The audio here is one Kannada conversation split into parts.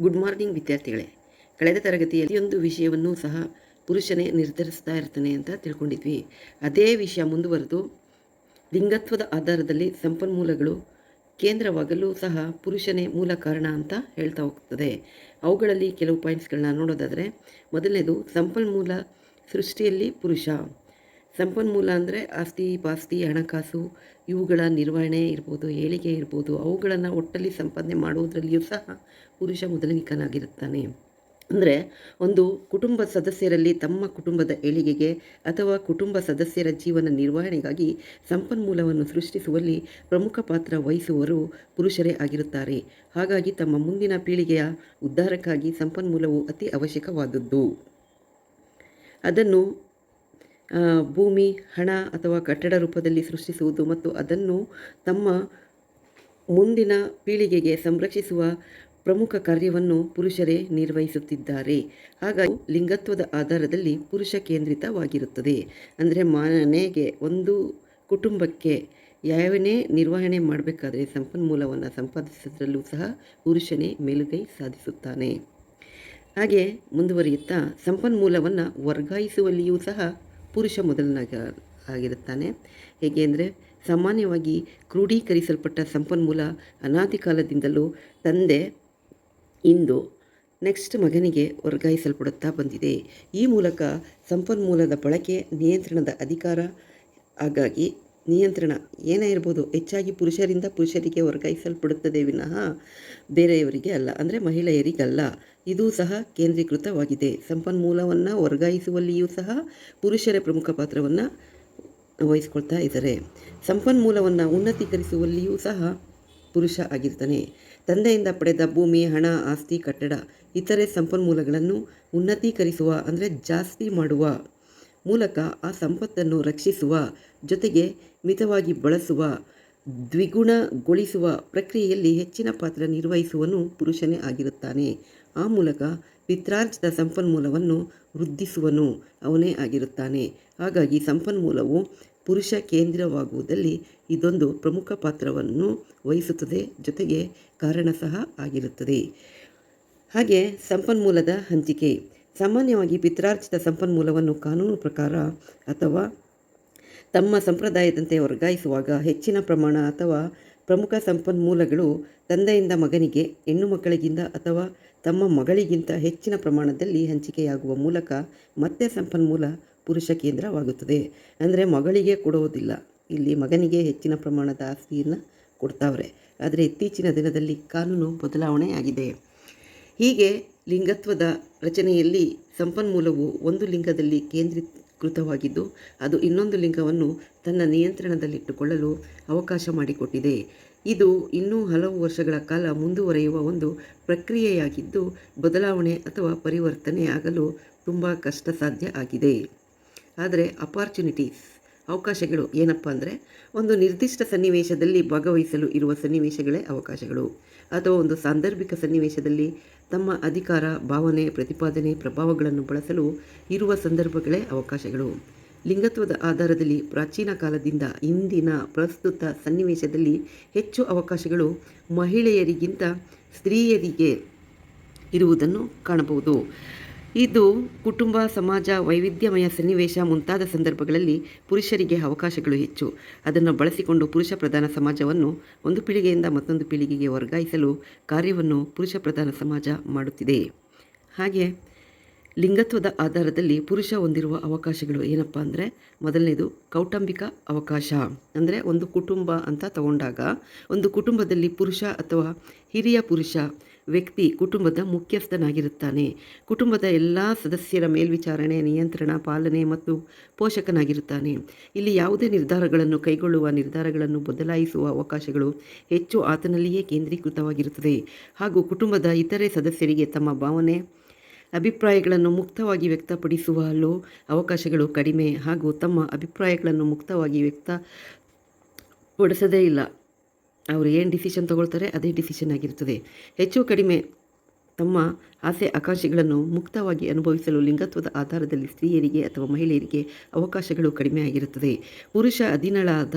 ಗುಡ್ ಮಾರ್ನಿಂಗ್ ವಿದ್ಯಾರ್ಥಿಗಳೇ. ಕಳೆದ ತರಗತಿಯಲ್ಲಿ ಒಂದು ವಿಷಯವನ್ನು ಸಹ ಪುರುಷನೇ ನಿರ್ಧರಿಸ್ತಾ ಇರ್ತಾನೆ ಅಂತ ತಿಳ್ಕೊಂಡಿದ್ವಿ. ಅದೇ ವಿಷಯ ಮುಂದುವರೆದು ಲಿಂಗತ್ವದ ಆಧಾರದಲ್ಲಿ ಸಂಪನ್ಮೂಲಗಳು ಕೇಂದ್ರವಾಗಲು ಸಹ ಪುರುಷನೇ ಮೂಲ ಕಾರಣ ಅಂತ ಹೇಳ್ತಾ ಹೋಗ್ತದೆ. ಅವುಗಳಲ್ಲಿ ಕೆಲವು ಪಾಯಿಂಟ್ಸ್ಗಳನ್ನ ನೋಡೋದಾದರೆ, ಮೊದಲನೇದು ಸಂಪನ್ಮೂಲ ಸೃಷ್ಟಿಯಲ್ಲಿ ಪುರುಷ. ಸಂಪನ್ಮೂಲ ಅಂದರೆ ಆಸ್ತಿ, ಪಾಸ್ತಿ, ಹಣಕಾಸು ಇವುಗಳ ನಿರ್ವಹಣೆ ಇರ್ಬೋದು, ಏಳಿಗೆ ಇರ್ಬೋದು. ಅವುಗಳನ್ನು ಒಟ್ಟಲ್ಲಿ ಸಂಪಾದನೆ ಮಾಡುವುದರಲ್ಲಿಯೂ ಸಹ ಪುರುಷ ಮೊದಲನಿಕನಾಗಿರುತ್ತಾನೆ ಅಂದರೆ ಒಂದು ಕುಟುಂಬ ಸದಸ್ಯರಲ್ಲಿ ತಮ್ಮ ಕುಟುಂಬದ ಏಳಿಗೆಗೆ ಅಥವಾ ಕುಟುಂಬ ಸದಸ್ಯರ ಜೀವನ ನಿರ್ವಹಣೆಗಾಗಿ ಸಂಪನ್ಮೂಲವನ್ನು ಸೃಷ್ಟಿಸುವಲ್ಲಿ ಪ್ರಮುಖ ಪಾತ್ರ ವಹಿಸುವವರು ಪುರುಷರೇ ಆಗಿರುತ್ತಾರೆ. ಹಾಗಾಗಿ ತಮ್ಮ ಮುಂದಿನ ಪೀಳಿಗೆಯ ಉದ್ಧಾರಕ್ಕಾಗಿ ಸಂಪನ್ಮೂಲವು ಅತಿ ಅವಶ್ಯಕವಾದದ್ದು. ಅದನ್ನು ಭೂಮಿ, ಹಣ ಅಥವಾ ಕಟ್ಟಡ ರೂಪದಲ್ಲಿ ಸೃಷ್ಟಿಸುವುದು ಮತ್ತು ಅದನ್ನು ತಮ್ಮ ಮುಂದಿನ ಪೀಳಿಗೆಗೆ ಸಂರಕ್ಷಿಸುವ ಪ್ರಮುಖ ಕಾರ್ಯವನ್ನು ಪುರುಷರೇ ನಿರ್ವಹಿಸುತ್ತಿದ್ದಾರೆ. ಹಾಗಾಗಿ ಲಿಂಗತ್ವದ ಆಧಾರದಲ್ಲಿ ಪುರುಷ ಕೇಂದ್ರಿತವಾಗಿರುತ್ತದೆ. ಅಂದರೆ ಮನೆಗೆ ಒಂದು ಕುಟುಂಬಕ್ಕೆ ಯಾವನೇ ನಿರ್ವಹಣೆ ಮಾಡಬೇಕಾದ್ರೆ ಸಂಪನ್ಮೂಲವನ್ನು ಸಂಪಾದಿಸುವುದರಲ್ಲೂ ಸಹ ಪುರುಷನೇ ಮೇಲುಗೈ ಸಾಧಿಸುತ್ತಾನೆ. ಹಾಗೆ ಮುಂದುವರಿಯುತ್ತಾ, ಸಂಪನ್ಮೂಲವನ್ನು ವರ್ಗಾಯಿಸುವಲ್ಲಿಯೂ ಸಹ ಪುರುಷ ಮೊದಲನಾಗ ಆಗಿರುತ್ತಾನೆ. ಹೇಗೆ ಅಂದರೆ, ಸಾಮಾನ್ಯವಾಗಿ ಕ್ರೋಢೀಕರಿಸಲ್ಪಟ್ಟ ಸಂಪನ್ಮೂಲ ಅನಾದಿ ಕಾಲದಿಂದಲೂ ತಂದೆ ಇಂದು ನೆಕ್ಸ್ಟ್ ಮಗನಿಗೆ ವರ್ಗಾಯಿಸಲ್ಪಡುತ್ತಾ ಬಂದಿದೆ. ಈ ಮೂಲಕ ಸಂಪನ್ಮೂಲದ ಬಳಕೆ ನಿಯಂತ್ರಣದ ಅಧಿಕಾರ ಹಾಗಾಗಿ ನಿಯಂತ್ರಣ ಏನೇ ಇರ್ಬೋದು, ಹೆಚ್ಚಾಗಿ ಪುರುಷರಿಂದ ಪುರುಷರಿಗೆ ವರ್ಗಾಯಿಸಲ್ಪಡುತ್ತದೆ ವಿನಃ ಬೇರೆಯವರಿಗೆ ಅಲ್ಲ. ಅಂದರೆ ಮಹಿಳೆಯರಿಗಲ್ಲ. ಇದು ಸಹ ಕೇಂದ್ರೀಕೃತವಾಗಿದೆ. ಸಂಪನ್ಮೂಲವನ್ನು ವರ್ಗಾಯಿಸುವಲ್ಲಿಯೂ ಸಹ ಪುರುಷರೇ ಪ್ರಮುಖ ಪಾತ್ರವನ್ನು ವಹಿಸ್ಕೊಳ್ತಾ ಇದ್ದಾರೆ. ಸಂಪನ್ಮೂಲವನ್ನು ಉನ್ನತೀಕರಿಸುವಲ್ಲಿಯೂ ಸಹ ಪುರುಷ ಆಗಿರ್ತಾನೆ. ತಂದೆಯಿಂದ ಪಡೆದ ಭೂಮಿ, ಹಣ, ಆಸ್ತಿ, ಕಟ್ಟಡ, ಇತರೆ ಸಂಪನ್ಮೂಲಗಳನ್ನು ಉನ್ನತೀಕರಿಸುವ, ಅಂದರೆ ಜಾಸ್ತಿ ಮಾಡುವ ಮೂಲಕ ಆ ಸಂಪತ್ತನ್ನು ರಕ್ಷಿಸುವ, ಜೊತೆಗೆ ಮಿತವಾಗಿ ಬಳಸುವ, ದ್ವಿಗುಣಗೊಳಿಸುವ ಪ್ರಕ್ರಿಯೆಯಲ್ಲಿ ಹೆಚ್ಚಿನ ಪಾತ್ರ ನಿರ್ವಹಿಸುವನು ಪುರುಷನೇ ಆಗಿರುತ್ತಾನೆ. ಆ ಮೂಲಕ ಪಿತ್ರಾರ್ಜಿತ ಸಂಪನ್ಮೂಲವನ್ನು ವೃದ್ಧಿಸುವನು. ಅವನೇ ಆಗಿರುತ್ತಾನೆ. ಹಾಗಾಗಿ ಸಂಪನ್ಮೂಲವು ಪುರುಷ ಕೇಂದ್ರವಾಗುವುದಲ್ಲಿ ಇದೊಂದು ಪ್ರಮುಖ ಪಾತ್ರವನ್ನು ವಹಿಸುತ್ತದೆ. ಜೊತೆಗೆ ಕಾರಣ ಸಹ ಆಗಿರುತ್ತದೆ. ಹಾಗೆ ಸಂಪನ್ಮೂಲದ ಹಂಚಿಕೆ. ಸಾಮಾನ್ಯವಾಗಿ ಪಿತ್ರಾರ್ಜಿತ ಸಂಪನ್ಮೂಲವನ್ನು ಕಾನೂನು ಪ್ರಕಾರ ಅಥವಾ ತಮ್ಮ ಸಂಪ್ರದಾಯದಂತೆ ವರ್ಗಾಯಿಸುವಾಗ ಹೆಚ್ಚಿನ ಪ್ರಮಾಣ ಅಥವಾ ಪ್ರಮುಖ ಸಂಪನ್ಮೂಲಗಳು ತಂದೆಯಿಂದ ಮಗನಿಗೆ, ಹೆಣ್ಣು ಮಕ್ಕಳಿಗಿಂತ ಅಥವಾ ತಮ್ಮ ಮಗಳಿಗಿಂತ ಹೆಚ್ಚಿನ ಪ್ರಮಾಣದಲ್ಲಿ ಹಂಚಿಕೆಯಾಗುವ ಮೂಲಕ ಮತ್ತೆ ಸಂಪನ್ಮೂಲ ಪುರುಷ ಕೇಂದ್ರವಾಗುತ್ತದೆ. ಅಂದರೆ ಮಗಳಿಗೆ ಕೊಡುವುದಿಲ್ಲ ಇಲ್ಲಿ ಮಗನಿಗೆ ಹೆಚ್ಚಿನ ಪ್ರಮಾಣದ ಆಸ್ತಿಯನ್ನು ಕೊಡ್ತಾವ್ರೆ. ಆದರೆ ಇತ್ತೀಚಿನ ದಿನದಲ್ಲಿ ಕಾನೂನು ಬದಲಾವಣೆಯಾಗಿದೆ. ಹೀಗೆ ಲಿಂಗತ್ವದ ರಚನೆಯಲ್ಲಿ ಸಂಪನ್ಮೂಲವು ಒಂದು ಲಿಂಗದಲ್ಲಿ ಕೇಂದ್ರೀಕೃತವಾಗಿದ್ದು, ಅದು ಇನ್ನೊಂದು ಲಿಂಗವನ್ನು ತನ್ನ ನಿಯಂತ್ರಣದಲ್ಲಿಟ್ಟುಕೊಳ್ಳಲು ಅವಕಾಶ ಮಾಡಿಕೊಟ್ಟಿದೆ. ಇದು ಇನ್ನೂ ಹಲವು ವರ್ಷಗಳ ಕಾಲ ಮುಂದುವರೆಯುವ ಒಂದು ಪ್ರಕ್ರಿಯೆಯಾಗಿದ್ದು, ಬದಲಾವಣೆ ಅಥವಾ ಪರಿವರ್ತನೆ ಆಗಲು ತುಂಬ ಕಷ್ಟ ಸಾಧ್ಯ ಆಗಿದೆ. ಆದರೆ ಅಪಾರ್ಚುನಿಟೀಸ್ ಅವಕಾಶಗಳು ಏನಪ್ಪ ಅಂದರೆ, ಒಂದು ನಿರ್ದಿಷ್ಟ ಸನ್ನಿವೇಶದಲ್ಲಿ ಭಾಗವಹಿಸಲು ಇರುವ ಸನ್ನಿವೇಶಗಳೇ ಅವಕಾಶಗಳು. ಅಥವಾ ಒಂದು ಸಾಂದರ್ಭಿಕ ಸನ್ನಿವೇಶದಲ್ಲಿ ತಮ್ಮ ಅಧಿಕಾರ, ಭಾವನೆ, ಪ್ರತಿಪಾದನೆ, ಪ್ರಭಾವಗಳನ್ನು ಬಳಸಲು ಇರುವ ಸಂದರ್ಭಗಳೇ ಅವಕಾಶಗಳು. ಲಿಂಗತ್ವದ ಆಧಾರದಲ್ಲಿ ಪ್ರಾಚೀನ ಕಾಲದಿಂದ ಇಂದಿನ ಪ್ರಸ್ತುತ ಸನ್ನಿವೇಶದಲ್ಲಿ ಹೆಚ್ಚು ಅವಕಾಶಗಳು ಮಹಿಳೆಯರಿಗಿಂತ ಸ್ತ್ರೀಯರಿಗೆ ಇರುವುದನ್ನು ಕಾಣಬಹುದು. ಇದು ಕುಟುಂಬ, ಸಮಾಜ, ವೈವಿಧ್ಯಮಯ ಸನ್ನಿವೇಶ ಮುಂತಾದ ಸಂದರ್ಭಗಳಲ್ಲಿ ಪುರುಷರಿಗೆ ಅವಕಾಶಗಳು ಹೆಚ್ಚು. ಅದನ್ನು ಬಳಸಿಕೊಂಡು ಪುರುಷ ಪ್ರಧಾನ ಸಮಾಜವನ್ನು ಒಂದು ಪೀಳಿಗೆಯಿಂದ ಮತ್ತೊಂದು ಪೀಳಿಗೆಗೆ ವರ್ಗಾಯಿಸಲು ಕಾರ್ಯವನ್ನು ಪುರುಷ ಪ್ರಧಾನ ಸಮಾಜ ಮಾಡುತ್ತಿದೆ. ಹಾಗೆ ಲಿಂಗತ್ವದ ಆಧಾರದಲ್ಲಿ ಪುರುಷ ಹೊಂದಿರುವ ಅವಕಾಶಗಳು ಏನಪ್ಪ ಅಂದರೆ, ಮೊದಲನೇದು ಕೌಟುಂಬಿಕ ಅವಕಾಶ. ಅಂದರೆ ಒಂದು ಕುಟುಂಬ ಅಂತ ತಗೊಂಡಾಗ, ಒಂದು ಕುಟುಂಬದಲ್ಲಿ ಪುರುಷ ಅಥವಾ ಹಿರಿಯ ಪುರುಷ ವ್ಯಕ್ತಿ ಕುಟುಂಬದ ಮುಖ್ಯಸ್ಥನಾಗಿರುತ್ತಾನೆ. ಕುಟುಂಬದ ಎಲ್ಲ ಸದಸ್ಯರ ಮೇಲ್ವಿಚಾರಣೆ, ನಿಯಂತ್ರಣ, ಪಾಲನೆ ಮತ್ತು ಪೋಷಕನಾಗಿರುತ್ತಾನೆ. ಇಲ್ಲಿ ಯಾವುದೇ ನಿರ್ಧಾರಗಳನ್ನು ಕೈಗೊಳ್ಳುವ, ನಿರ್ಧಾರಗಳನ್ನು ಬದಲಾಯಿಸುವ ಅವಕಾಶಗಳು ಹೆಚ್ಚು ಆತನಲ್ಲಿಯೇ ಕೇಂದ್ರೀಕೃತವಾಗಿರುತ್ತದೆ. ಹಾಗೂ ಕುಟುಂಬದ ಇತರೆ ಸದಸ್ಯರಿಗೆ ತಮ್ಮ ಭಾವನೆ ಅಭಿಪ್ರಾಯಗಳನ್ನು ಮುಕ್ತವಾಗಿ ವ್ಯಕ್ತಪಡಿಸುವಲ್ಲೂ ಅವಕಾಶಗಳು ಕಡಿಮೆ ಹಾಗೂ ತಮ್ಮ ಅಭಿಪ್ರಾಯಗಳನ್ನು ಮುಕ್ತವಾಗಿ ವ್ಯಕ್ತಪಡಿಸದೇ ಇಲ್ಲ. ಅವರು ಏನು ಡಿಸಿಷನ್ ತಗೊಳ್ತಾರೆ ಅದೇ ಡಿಸಿಷನ್ ಆಗಿರ್ತದೆ ಹೆಚ್ಚು ಕಡಿಮೆ ತಮ್ಮ ಆಸೆ ಆಕಾಂಕ್ಷೆಗಳನ್ನು ಮುಕ್ತವಾಗಿ ಅನುಭವಿಸಲು ಲಿಂಗತ್ವದ ಆಧಾರದಲ್ಲಿ ಸ್ತ್ರೀಯರಿಗೆ ಅಥವಾ ಮಹಿಳೆಯರಿಗೆ ಅವಕಾಶಗಳು ಕಡಿಮೆ ಆಗಿರುತ್ತದೆ. ಪುರುಷ ಅಧೀನಳಾದ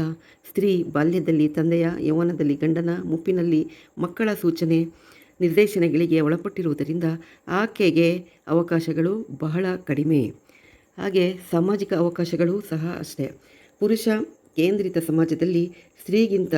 ಸ್ತ್ರೀ ಬಾಲ್ಯದಲ್ಲಿ ತಂದೆಯ ಯೌವನದಲ್ಲಿ ಗಂಡನ ಮುಪ್ಪಿನಲ್ಲಿ ಮಕ್ಕಳ ಸೂಚನೆ ನಿರ್ದೇಶನಗಳಿಗೆ ಒಳಪಟ್ಟಿರುವುದರಿಂದ ಆಕೆಗೆ ಅವಕಾಶಗಳು ಬಹಳ ಕಡಿಮೆ. ಹಾಗೆ ಸಾಮಾಜಿಕ ಅವಕಾಶಗಳು ಸಹ ಅಷ್ಟೇ. ಪುರುಷ ಕೇಂದ್ರಿತ ಸಮಾಜದಲ್ಲಿ ಸ್ತ್ರೀಗಿಂತ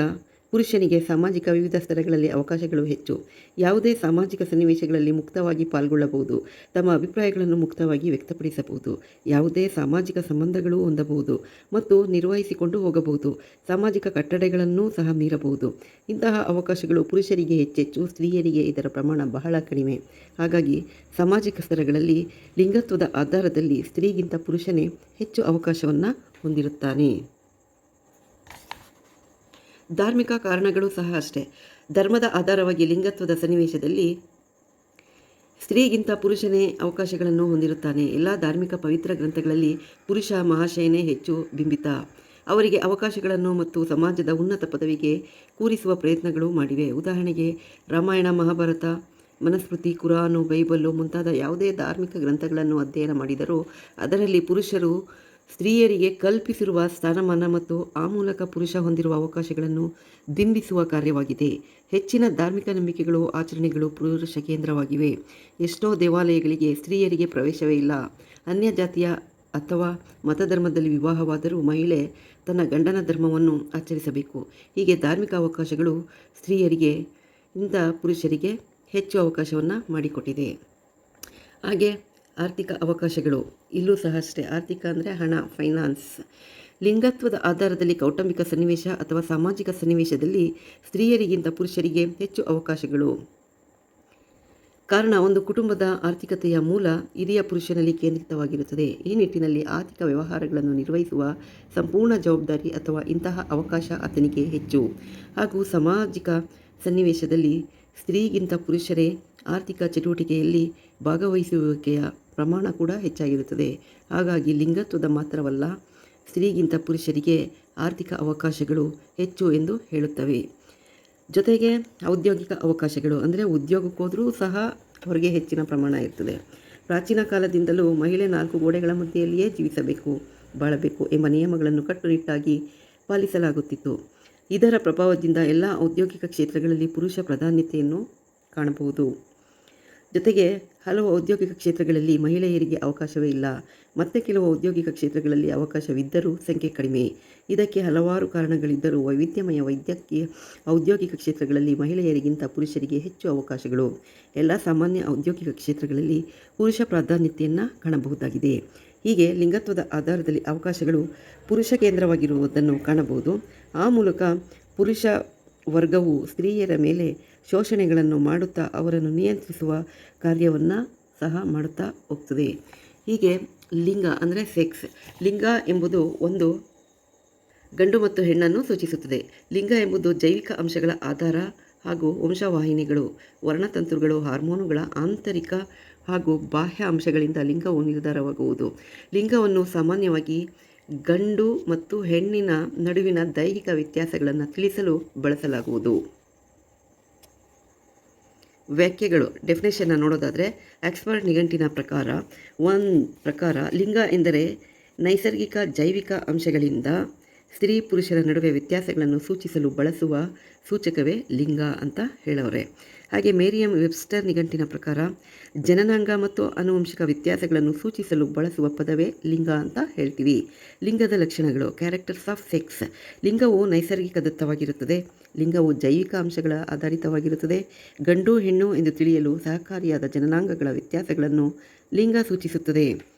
ಪುರುಷನಿಗೆ ಸಾಮಾಜಿಕ ವಿವಿಧ ಸ್ಥಳಗಳಲ್ಲಿ ಅವಕಾಶಗಳು ಹೆಚ್ಚು. ಯಾವುದೇ ಸಾಮಾಜಿಕ ಸನ್ನಿವೇಶಗಳಲ್ಲಿ ಮುಕ್ತವಾಗಿ ಪಾಲ್ಗೊಳ್ಳಬಹುದು. ತಮ್ಮ ಅಭಿಪ್ರಾಯಗಳನ್ನು ಮುಕ್ತವಾಗಿ ವ್ಯಕ್ತಪಡಿಸಬಹುದು. ಯಾವುದೇ ಸಾಮಾಜಿಕ ಸಂಬಂಧಗಳು ಹೊಂದಬಹುದು ಮತ್ತು ನಿರ್ವಹಿಸಿಕೊಂಡು ಹೋಗಬಹುದು. ಸಾಮಾಜಿಕ ಕಟ್ಟಡಗಳನ್ನು ಸಹ ಮೀರಬಹುದು. ಇಂತಹ ಅವಕಾಶಗಳು ಪುರುಷರಿಗೆ ಹೆಚ್ಚೆಚ್ಚು, ಸ್ತ್ರೀಯರಿಗೆ ಇದರ ಪ್ರಮಾಣ ಬಹಳ ಕಡಿಮೆ. ಹಾಗಾಗಿ ಸಾಮಾಜಿಕ ಸ್ತರಗಳಲ್ಲಿ ಲಿಂಗತ್ವದ ಆಧಾರದಲ್ಲಿ ಸ್ತ್ರೀಗಿಂತ ಪುರುಷನೇ ಹೆಚ್ಚು ಅವಕಾಶವನ್ನು ಹೊಂದಿರುತ್ತಾನೆ. ಧಾರ್ಮಿಕ ಕಾರಣಗಳು ಸಹ ಅಷ್ಟೇ. ಧರ್ಮದ ಆಧಾರವಾಗಿ ಲಿಂಗತ್ವದ ಸನ್ನಿವೇಶದಲ್ಲಿ ಸ್ತ್ರೀಗಿಂತ ಪುರುಷನೇ ಅವಕಾಶಗಳನ್ನು ಹೊಂದಿರುತ್ತಾನೆ. ಎಲ್ಲ ಧಾರ್ಮಿಕ ಪವಿತ್ರ ಗ್ರಂಥಗಳಲ್ಲಿ ಪುರುಷ ಮಹಾಶಯನೇ ಹೆಚ್ಚು ಬಿಂಬಿತ. ಅವರಿಗೆ ಅವಕಾಶಗಳನ್ನು ಮತ್ತು ಸಮಾಜದ ಉನ್ನತ ಪದವಿಗೆ ಕೂರಿಸುವ ಪ್ರಯತ್ನಗಳು ಮಾಡಿವೆ. ಉದಾಹರಣೆಗೆ, ರಾಮಾಯಣ, ಮಹಾಭಾರತ, ಮನಸ್ಮೃತಿ, ಕುರಾನು ಬೈಬಲ್ಲು ಮುಂತಾದ ಯಾವುದೇ ಧಾರ್ಮಿಕ ಗ್ರಂಥಗಳನ್ನು ಅಧ್ಯಯನ ಮಾಡಿದರೂ ಅದರಲ್ಲಿ ಪುರುಷರು ಸ್ತ್ರೀಯರಿಗೆ ಕಲ್ಪಿಸಿರುವ ಸ್ಥಾನಮಾನ ಮತ್ತು ಆ ಮೂಲಕ ಪುರುಷ ಹೊಂದಿರುವ ಅವಕಾಶಗಳನ್ನು ಬಿಂಬಿಸುವ ಕಾರ್ಯವಾಗಿದೆ. ಹೆಚ್ಚಿನ ಧಾರ್ಮಿಕ ನಂಬಿಕೆಗಳು, ಆಚರಣೆಗಳು ಪುರುಷ ಕೇಂದ್ರವಾಗಿವೆ. ಎಷ್ಟೋ ದೇವಾಲಯಗಳಿಗೆ ಸ್ತ್ರೀಯರಿಗೆ ಪ್ರವೇಶವೇ ಇಲ್ಲ. ಅನ್ಯ ಜಾತಿಯ ಅಥವಾ ಮತಧರ್ಮದಲ್ಲಿ ವಿವಾಹವಾದರೂ ಮಹಿಳೆ ತನ್ನ ಗಂಡನ ಧರ್ಮವನ್ನು ಆಚರಿಸಬೇಕು. ಹೀಗೆ ಧಾರ್ಮಿಕ ಅವಕಾಶಗಳು ಸ್ತ್ರೀಯರಿಗೆ ಇಂಥ ಪುರುಷರಿಗೆ ಹೆಚ್ಚು ಅವಕಾಶವನ್ನು ಮಾಡಿಕೊಟ್ಟಿದೆ. ಹಾಗೆ ಆರ್ಥಿಕ ಅವಕಾಶಗಳು. ಇಲ್ಲೂ ಸಹ ಅಷ್ಟೇ. ಆರ್ಥಿಕ ಅಂದರೆ ಹಣ ಫೈನಾನ್ಸ್ ಲಿಂಗತ್ವದ ಆಧಾರದಲ್ಲಿ ಕೌಟುಂಬಿಕ ಸನ್ನಿವೇಶ ಅಥವಾ ಸಾಮಾಜಿಕ ಸನ್ನಿವೇಶದಲ್ಲಿ ಸ್ತ್ರೀಯರಿಗಿಂತ ಪುರುಷರಿಗೆ ಹೆಚ್ಚು ಅವಕಾಶಗಳು. ಕಾರಣ, ಒಂದು ಕುಟುಂಬದ ಆರ್ಥಿಕತೆಯ ಮೂಲ ಹಿರಿಯ ಪುರುಷನಲ್ಲಿ ಕೇಂದ್ರಿತವಾಗಿರುತ್ತದೆ. ಈ ನಿಟ್ಟಿನಲ್ಲಿ ಆರ್ಥಿಕ ವ್ಯವಹಾರಗಳನ್ನು ನಿರ್ವಹಿಸುವ ಸಂಪೂರ್ಣ ಜವಾಬ್ದಾರಿ ಅಥವಾ ಇಂತಹ ಅವಕಾಶ ಆತನಿಗೆ ಹೆಚ್ಚು. ಹಾಗೂ ಸಾಮಾಜಿಕ ಸನ್ನಿವೇಶದಲ್ಲಿ ಸ್ತ್ರೀಗಿಂತ ಪುರುಷರೇ ಆರ್ಥಿಕ ಚಟುವಟಿಕೆಯಲ್ಲಿ ಭಾಗವಹಿಸುವಿಕೆಯ ಪ್ರಮಾಣ ಕೂಡ ಹೆಚ್ಚಾಗಿರುತ್ತದೆ. ಹಾಗಾಗಿ ಲಿಂಗತ್ವದ ಮಾತ್ರವಲ್ಲ, ಸ್ತ್ರೀಗಿಂತ ಪುರುಷರಿಗೆ ಆರ್ಥಿಕ ಅವಕಾಶಗಳು ಹೆಚ್ಚು ಎಂದು ಹೇಳುತ್ತವೆ. ಜೊತೆಗೆ ಔದ್ಯೋಗಿಕ ಅವಕಾಶಗಳು, ಅಂದರೆ ಉದ್ಯೋಗಕ್ಕೋದ್ರೂ ಸಹ ಅವರಿಗೆ ಹೆಚ್ಚಿನ ಪ್ರಮಾಣ ಇರ್ತದೆ. ಪ್ರಾಚೀನ ಕಾಲದಿಂದಲೂ ಮಹಿಳೆ ನಾಲ್ಕು ಗೋಡೆಗಳ ಮಧ್ಯೆಯಲ್ಲಿಯೇ ಜೀವಿಸಬೇಕು, ಬಾಳಬೇಕು ಎಂಬ ನಿಯಮಗಳನ್ನು ಕಟ್ಟುನಿಟ್ಟಾಗಿ ಪಾಲಿಸಲಾಗುತ್ತಿತ್ತು. ಇದರ ಪ್ರಭಾವದಿಂದ ಎಲ್ಲ ಔದ್ಯೋಗಿಕ ಕ್ಷೇತ್ರಗಳಲ್ಲಿ ಪುರುಷ ಪ್ರಾಧಾನ್ಯತೆಯನ್ನು ಕಾಣಬಹುದು. ಜೊತೆಗೆ ಹಲವು ಔದ್ಯೋಗಿಕ ಕ್ಷೇತ್ರಗಳಲ್ಲಿ ಮಹಿಳೆಯರಿಗೆ ಅವಕಾಶವೇ ಇಲ್ಲ. ಮತ್ತೆ ಕೆಲವು ಔದ್ಯೋಗಿಕ ಕ್ಷೇತ್ರಗಳಲ್ಲಿ ಅವಕಾಶವಿದ್ದರೂ ಸಂಖ್ಯೆ ಕಡಿಮೆ. ಇದಕ್ಕೆ ಹಲವಾರು ಕಾರಣಗಳಿದ್ದರೂ ವೈವಿಧ್ಯಮಯ ವೈದ್ಯಕೀಯ ಔದ್ಯೋಗಿಕ ಕ್ಷೇತ್ರಗಳಲ್ಲಿ ಮಹಿಳೆಯರಿಗಿಂತ ಪುರುಷರಿಗೆ ಹೆಚ್ಚು ಅವಕಾಶಗಳು. ಎಲ್ಲ ಸಾಮಾನ್ಯ ಔದ್ಯೋಗಿಕ ಕ್ಷೇತ್ರಗಳಲ್ಲಿ ಪುರುಷ ಪ್ರಾಧಾನ್ಯತೆಯನ್ನು ಕಾಣಬಹುದಾಗಿದೆ. ಹೀಗೆ ಲಿಂಗತ್ವದ ಆಧಾರದಲ್ಲಿ ಅವಕಾಶಗಳು ಪುರುಷ ಕೇಂದ್ರವಾಗಿರುವುದನ್ನು ಕಾಣಬಹುದು. ಆ ಮೂಲಕ ಪುರುಷ ವರ್ಗವು ಸ್ತ್ರೀಯರ ಮೇಲೆ ಶೋಷಣೆಗಳನ್ನು ಮಾಡುತ್ತಾ ಅವರನ್ನು ನಿಯಂತ್ರಿಸುವ ಕಾರ್ಯವನ್ನು ಸಹ ಮಾಡುತ್ತಾ ಹೋಗ್ತದೆ. ಹೀಗೆ ಲಿಂಗ ಅಂದರೆ ಸೆಕ್ಸ್. ಲಿಂಗ ಎಂಬುದು ಒಂದು ಗಂಡು ಮತ್ತು ಹೆಣ್ಣನ್ನು ಸೂಚಿಸುತ್ತದೆ. ಲಿಂಗ ಎಂಬುದು ಜೈವಿಕ ಅಂಶಗಳ ಆಧಾರ ಹಾಗೂ ವಂಶವಾಹಿನಿಗಳು, ವರ್ಣತಂತುಗಳು, ಹಾರ್ಮೋನುಗಳ ಆಂತರಿಕ ಹಾಗೂ ಬಾಹ್ಯ ಅಂಶಗಳಿಂದ ಲಿಂಗವು ನಿರ್ಧಾರವಾಗುವುದು. ಲಿಂಗವನ್ನು ಸಾಮಾನ್ಯವಾಗಿ ಗಂಡು ಮತ್ತು ಹೆಣ್ಣಿನ ನಡುವಿನ ದೈಹಿಕ ವ್ಯತ್ಯಾಸಗಳನ್ನು ತಿಳಿಸಲು ಬಳಸಲಾಗುವುದು. ವ್ಯಾಖ್ಯೆಗಳು. ಡೆಫಿನೇಷನ್ನ ನೋಡೋದಾದರೆ ಎಕ್ಸ್ಪರ್ಟ್ ನಿಘಂಟಿನ ಪ್ರಕಾರ, ಒಂದು ಪ್ರಕಾರ ಲಿಂಗ ಎಂದರೆ ನೈಸರ್ಗಿಕ ಜೈವಿಕ ಅಂಶಗಳಿಂದ ಸ್ತ್ರೀ ಪುರುಷರ ನಡುವೆ ವ್ಯತ್ಯಾಸಗಳನ್ನು ಸೂಚಿಸಲು ಬಳಸುವ ಸೂಚಕವೇ ಲಿಂಗ ಅಂತ ಹೇಳೋರೆ. ಹಾಗೆ ಮೇರಿಯಂ ವೆಬ್ಸ್ಟರ್ ನಿಘಂಟಿನ ಪ್ರಕಾರ ಜನನಾಂಗ ಮತ್ತು ಆನುವಂಶಿಕ ವ್ಯತ್ಯಾಸಗಳನ್ನು ಸೂಚಿಸಲು ಬಳಸುವ ಪದವೇ ಲಿಂಗ ಅಂತ ಹೇಳ್ತೀವಿ. ಲಿಂಗದ ಲಕ್ಷಣಗಳು ಕ್ಯಾರೆಕ್ಟರ್ಸ್ ಆಫ್ ಸೆಕ್ಸ್ ಲಿಂಗವು ನೈಸರ್ಗಿಕ ದತ್ತವಾಗಿರುತ್ತದೆ. ಲಿಂಗವು ಜೈವಿಕ ಅಂಶಗಳ ಆಧಾರಿತವಾಗಿರುತ್ತದೆ. ಗಂಡು ಹೆಣ್ಣು ಎಂದು ತಿಳಿಯಲು ಸಹಕಾರಿಯಾದ ಜನನಾಂಗಗಳ ವ್ಯತ್ಯಾಸಗಳನ್ನು ಲಿಂಗ ಸೂಚಿಸುತ್ತದೆ.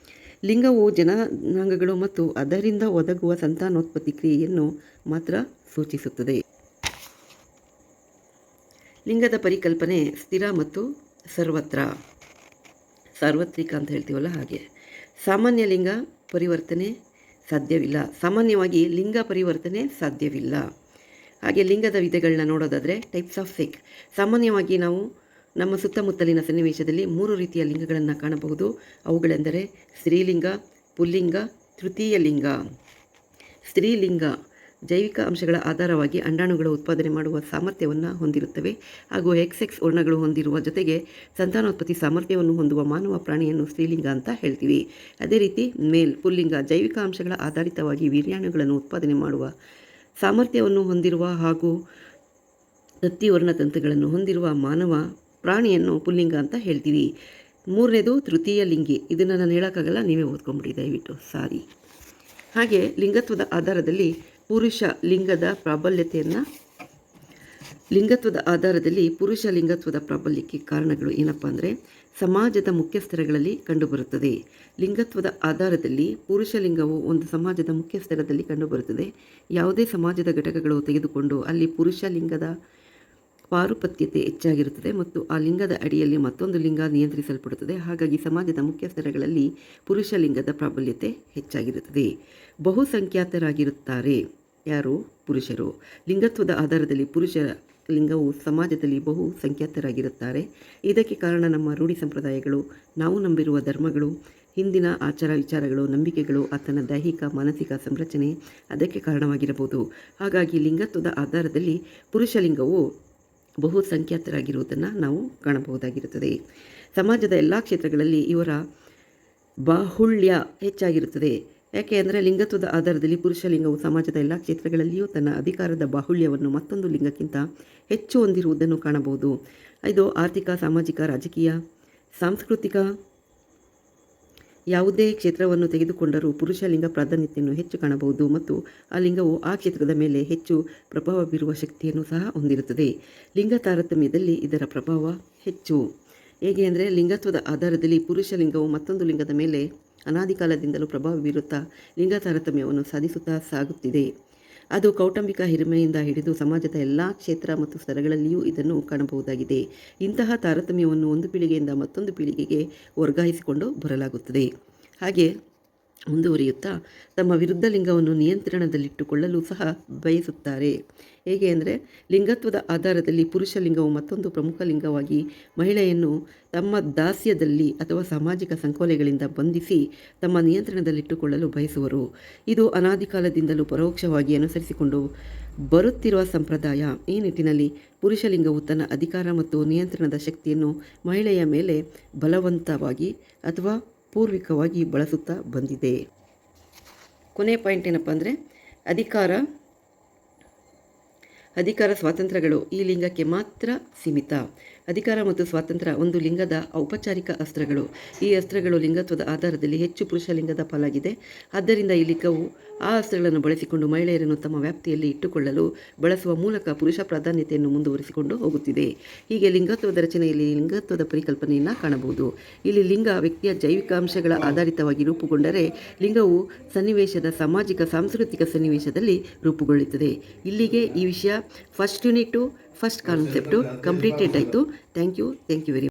ಲಿಂಗವು ಜನಾಂಗಗಳು ಮತ್ತು ಅದರಿಂದ ಒದಗುವ ಸಂತಾನೋತ್ಪತ್ತಿ ಕ್ರಿಯೆಯನ್ನು ಮಾತ್ರ ಸೂಚಿಸುತ್ತದೆ. ಲಿಂಗದ ಪರಿಕಲ್ಪನೆ ಸ್ಥಿರ ಮತ್ತು ಸರ್ವತ್ರ. ಸಾರ್ವತ್ರಿಕ ಅಂತ ಹೇಳ್ತೀವಲ್ಲ ಹಾಗೆ. ಸಾಮಾನ್ಯ ಲಿಂಗ ಪರಿವರ್ತನೆ ಸಾಧ್ಯವಿಲ್ಲ. ಸಾಮಾನ್ಯವಾಗಿ ಲಿಂಗ ಪರಿವರ್ತನೆ ಸಾಧ್ಯವಿಲ್ಲ. ಹಾಗೆ ಲಿಂಗದ ವಿಧಗಳನ್ನ ನೋಡೋದಾದರೆ ಟೈಪ್ಸ್ ಆಫ್ ಸೆಕ್ ಸಾಮಾನ್ಯವಾಗಿ ನಾವು ನಮ್ಮ ಸುತ್ತಮುತ್ತಲಿನ ಸನ್ನಿವೇಶದಲ್ಲಿ ಮೂರು ರೀತಿಯ ಲಿಂಗಗಳನ್ನು ಕಾಣಬಹುದು. ಅವುಗಳೆಂದರೆ ಸ್ತ್ರೀಲಿಂಗ, ಪುಲ್ಲಿಂಗ, ತೃತೀಯ ಲಿಂಗ. ಸ್ತ್ರೀಲಿಂಗ ಜೈವಿಕ ಅಂಶಗಳ ಆಧಾರವಾಗಿ ಅಂಡಾಣುಗಳು ಉತ್ಪಾದನೆ ಮಾಡುವ ಸಾಮರ್ಥ್ಯವನ್ನು ಹೊಂದಿರುತ್ತವೆ. ಹಾಗೂ ಎಕ್ಸ್ ವರ್ಣಗಳು ಹೊಂದಿರುವ ಜೊತೆಗೆ ಸಂತಾನೋತ್ಪತ್ತಿ ಸಾಮರ್ಥ್ಯವನ್ನು ಹೊಂದುವ ಮಾನವ ಪ್ರಾಣಿಯನ್ನು ಸ್ತ್ರೀಲಿಂಗ ಅಂತ ಹೇಳ್ತೀವಿ. ಅದೇ ರೀತಿ ಮೇಲ್, ಪುಲ್ಲಿಂಗ ಜೈವಿಕ ಅಂಶಗಳ ಆಧಾರಿತವಾಗಿ ವೀರ್ಯಾಣುಗಳನ್ನು ಉತ್ಪಾದನೆ ಮಾಡುವ ಸಾಮರ್ಥ್ಯವನ್ನು ಹೊಂದಿರುವ ಹಾಗೂ ತತ್ತಿ ವರ್ಣತಂತುಗಳನ್ನು ಹೊಂದಿರುವ ಮಾನವ ಪ್ರಾಣಿಯನ್ನು ಪುಲ್ಲಿಂಗ ಅಂತ ಹೇಳ್ತೀವಿ ಮೂರನೇದು ತೃತೀಯ ಲಿಂಗಿ. ಇದನ್ನು ನಾನು ಹೇಳೋಕ್ಕಾಗಲ್ಲ, ನೀವೇ ಓದ್ಕೊಂಬಿಡಿ, ದಯವಿಟ್ಟು. ಸಾರಿ. ಹಾಗೆ ಲಿಂಗತ್ವದ ಆಧಾರದಲ್ಲಿ ಪುರುಷ ಲಿಂಗದ ಪ್ರಾಬಲ್ಯತೆಯನ್ನು, ಲಿಂಗತ್ವದ ಆಧಾರದಲ್ಲಿ ಪುರುಷ ಲಿಂಗತ್ವದ ಪ್ರಾಬಲ್ಯಕ್ಕೆ ಕಾರಣಗಳು ಏನಪ್ಪ ಅಂದರೆ, ಸಮಾಜದ ಮುಖ್ಯಸ್ಥರಗಳಲ್ಲಿ ಕಂಡುಬರುತ್ತದೆ. ಲಿಂಗತ್ವದ ಆಧಾರದಲ್ಲಿ ಪುರುಷ ಲಿಂಗವು ಒಂದು ಸಮಾಜದ ಮುಖ್ಯಸ್ಥರದಲ್ಲಿ ಕಂಡುಬರುತ್ತದೆ. ಯಾವುದೇ ಸಮಾಜದ ಘಟಕಗಳು ತೆಗೆದುಕೊಂಡು ಅಲ್ಲಿ ಪುರುಷ ಲಿಂಗದ ಪಾರುಪತ್ಯತೆ ಹೆಚ್ಚಾಗಿರುತ್ತದೆ ಮತ್ತು ಆ ಲಿಂಗದ ಅಡಿಯಲ್ಲಿ ಮತ್ತೊಂದು ಲಿಂಗ ನಿಯಂತ್ರಿಸಲ್ಪಡುತ್ತದೆ. ಹಾಗಾಗಿ ಸಮಾಜದ ಮುಖ್ಯ ಸ್ತರಗಳಲ್ಲಿ ಪುರುಷ ಲಿಂಗದ ಪ್ರಾಬಲ್ಯತೆ ಹೆಚ್ಚಾಗಿರುತ್ತದೆ. ಬಹುಸಂಖ್ಯಾತರಾಗಿರುತ್ತಾರೆ. ಯಾರು? ಪುರುಷರು. ಲಿಂಗತ್ವದ ಆಧಾರದಲ್ಲಿ ಪುರುಷ ಲಿಂಗವು ಸಮಾಜದಲ್ಲಿ ಬಹು ಸಂಖ್ಯಾತರಾಗಿರುತ್ತಾರೆ ಇದಕ್ಕೆ ಕಾರಣ ನಮ್ಮ ರೂಢಿ ಸಂಪ್ರದಾಯಗಳು, ನಾವು ನಂಬಿರುವ ಧರ್ಮಗಳು, ಹಿಂದಿನ ಆಚಾರ ವಿಚಾರಗಳು, ನಂಬಿಕೆಗಳು, ಆತನ ದೈಹಿಕ, ಮಾನಸಿಕ ಸಂರಚನೆ ಅದಕ್ಕೆ ಕಾರಣವಾಗಿರಬಹುದು. ಹಾಗಾಗಿ ಲಿಂಗತ್ವದ ಆಧಾರದಲ್ಲಿ ಪುರುಷ ಲಿಂಗವು ಬಹು ನಾವು ಕಾಣಬಹುದಾಗಿರುತ್ತದೆ. ಸಮಾಜದ ಎಲ್ಲ ಕ್ಷೇತ್ರಗಳಲ್ಲಿ ಇವರ ಬಾಹುಳ್ಯ ಹೆಚ್ಚಾಗಿರುತ್ತದೆ. ಯಾಕೆ ಅಂದರೆ ಲಿಂಗತ್ವದ ಆಧಾರದಲ್ಲಿ ಪುರುಷ ಲಿಂಗವು ಸಮಾಜದ ಎಲ್ಲ ಕ್ಷೇತ್ರಗಳಲ್ಲಿಯೂ ತನ್ನ ಅಧಿಕಾರದ ಬಾಹುಳ್ಯವನ್ನು ಮತ್ತೊಂದು ಲಿಂಗಕ್ಕಿಂತ ಹೆಚ್ಚು ಹೊಂದಿರುವುದನ್ನು ಕಾಣಬಹುದು. ಇದು ಆರ್ಥಿಕ, ಸಾಮಾಜಿಕ, ರಾಜಕೀಯ, ಸಾಂಸ್ಕೃತಿಕ ಯಾವುದೇ ಕ್ಷೇತ್ರವನ್ನು ತೆಗೆದುಕೊಂಡರೂ ಪುರುಷ ಲಿಂಗ ಪ್ರಾಧಾನ್ಯತೆಯನ್ನು ಹೆಚ್ಚು ಕಾಣಬಹುದು ಮತ್ತು ಆ ಲಿಂಗವು ಆ ಕ್ಷೇತ್ರದ ಮೇಲೆ ಹೆಚ್ಚು ಪ್ರಭಾವ ಬೀರುವ ಶಕ್ತಿಯನ್ನು ಸಹ ಹೊಂದಿರುತ್ತದೆ. ಲಿಂಗ ತಾರತಮ್ಯದಲ್ಲಿ ಇದರ ಪ್ರಭಾವ ಹೆಚ್ಚು. ಹೇಗೆ ಅಂದರೆ ಲಿಂಗತ್ವದ ಆಧಾರದಲ್ಲಿ ಪುರುಷ ಲಿಂಗವು ಮತ್ತೊಂದು ಲಿಂಗದ ಮೇಲೆ ಅನಾದಿ ಕಾಲದಿಂದಲೂ ಪ್ರಭಾವ ಬೀರುತ್ತಾ ಲಿಂಗ ತಾರತಮ್ಯವನ್ನು ಸಾಧಿಸುತ್ತಾ ಸಾಗುತ್ತಿದೆ. ಅದು ಕೌಟುಂಬಿಕ ಹಿರಿಮೆಯಿಂದ ಹಿಡಿದು ಸಮಾಜದ ಎಲ್ಲ ಕ್ಷೇತ್ರ ಮತ್ತು ಸ್ಥಳಗಳಲ್ಲಿಯೂ ಇದನ್ನು ಕಾಣಬಹುದಾಗಿದೆ. ಇಂತಹ ತಾರತಮ್ಯವನ್ನು ಒಂದು ಪೀಳಿಗೆಯಿಂದ ಮತ್ತೊಂದು ಪೀಳಿಗೆಗೆ ವರ್ಗಾಯಿಸಿಕೊಂಡು ಬರಲಾಗುತ್ತದೆ. ಹಾಗೆ ಮುಂದುವರಿಯುತ್ತಾ ತಮ್ಮ ವಿರುದ್ಧ ಲಿಂಗವನ್ನು ನಿಯಂತ್ರಣದಲ್ಲಿಟ್ಟುಕೊಳ್ಳಲು ಸಹ ಬಯಸುತ್ತಾರೆ. ಹೇಗೆ ಅಂದರೆ ಲಿಂಗತ್ವದ ಆಧಾರದಲ್ಲಿ ಪುರುಷ ಲಿಂಗವು ಮತ್ತೊಂದು ಪ್ರಮುಖ ಲಿಂಗವಾಗಿ ಮಹಿಳೆಯನ್ನು ತಮ್ಮ ದಾಸ್ಯದಲ್ಲಿ ಅಥವಾ ಸಾಮಾಜಿಕ ಸಂಕೋಲೆಗಳಿಂದ ಬಂಧಿಸಿ ತಮ್ಮ ನಿಯಂತ್ರಣದಲ್ಲಿಟ್ಟುಕೊಳ್ಳಲು ಬಯಸುವರು. ಇದು ಅನಾದಿ ಕಾಲದಿಂದಲೂ ಪರೋಕ್ಷವಾಗಿ ಅನುಸರಿಸಿಕೊಂಡು ಬರುತ್ತಿರುವ ಸಂಪ್ರದಾಯ. ಈ ನಿಟ್ಟಿನಲ್ಲಿ ಪುರುಷ ಲಿಂಗವು ತನ್ನ ಅಧಿಕಾರ ಮತ್ತು ನಿಯಂತ್ರಣದ ಶಕ್ತಿಯನ್ನು ಮಹಿಳೆಯ ಮೇಲೆ ಬಲವಂತವಾಗಿ ಅಥವಾ ಪೂರ್ವಿಕವಾಗಿ ಬಳಸುತ್ತಾ ಬಂದಿದೆ. ಕೊನೆ ಪಾಯಿಂಟ್ ಏನಪ್ಪ ಅಂದರೆ ಅಧಿಕಾರ ಅಧಿಕಾರ ಸ್ವಾತಂತ್ರ್ಯಗಳು ಈ ಲಿಂಗಕ್ಕೆ ಮಾತ್ರ ಸೀಮಿತ. ಅಧಿಕಾರ ಮತ್ತು ಸ್ವಾತಂತ್ರ್ಯ ಒಂದು ಲಿಂಗದ ಔಪಚಾರಿಕ ಅಸ್ತ್ರಗಳು. ಈ ಅಸ್ತ್ರಗಳು ಲಿಂಗತ್ವದ ಆಧಾರದಲ್ಲಿ ಹೆಚ್ಚು ಪುರುಷ ಲಿಂಗದ ಪಾಲಾಗಿದೆ. ಆದ್ದರಿಂದ ಈ ಲಿಂಗವು ಆ ಅಸ್ತ್ರಗಳನ್ನು ಬಳಸಿಕೊಂಡು ಮಹಿಳೆಯರನ್ನು ತಮ್ಮ ವ್ಯಾಪ್ತಿಯಲ್ಲಿ ಇಟ್ಟುಕೊಳ್ಳಲು ಬಳಸುವ ಮೂಲಕ ಪುರುಷ ಪ್ರಾಧಾನ್ಯತೆಯನ್ನು ಮುಂದುವರಿಸಿಕೊಂಡು ಹೋಗುತ್ತಿದೆ. ಹೀಗೆ ಲಿಂಗತ್ವದ ರಚನೆಯಲ್ಲಿ ಲಿಂಗತ್ವದ ಪರಿಕಲ್ಪನೆಯನ್ನು ಕಾಣಬಹುದು. ಇಲ್ಲಿ ಲಿಂಗ ವ್ಯಕ್ತಿಯ ಜೈವಿಕ ಅಂಶಗಳ ಆಧಾರಿತವಾಗಿ ರೂಪುಗೊಂಡರೆ ಲಿಂಗವು ಸನ್ನಿವೇಶದ ಸಾಮಾಜಿಕ, ಸಾಂಸ್ಕೃತಿಕ ಸನ್ನಿವೇಶದಲ್ಲಿ ರೂಪುಗೊಳ್ಳುತ್ತದೆ. ಇಲ್ಲಿಗೆ ಈ ವಿಷಯ first unit first concept completed ಆಯಿತು thank you thank you very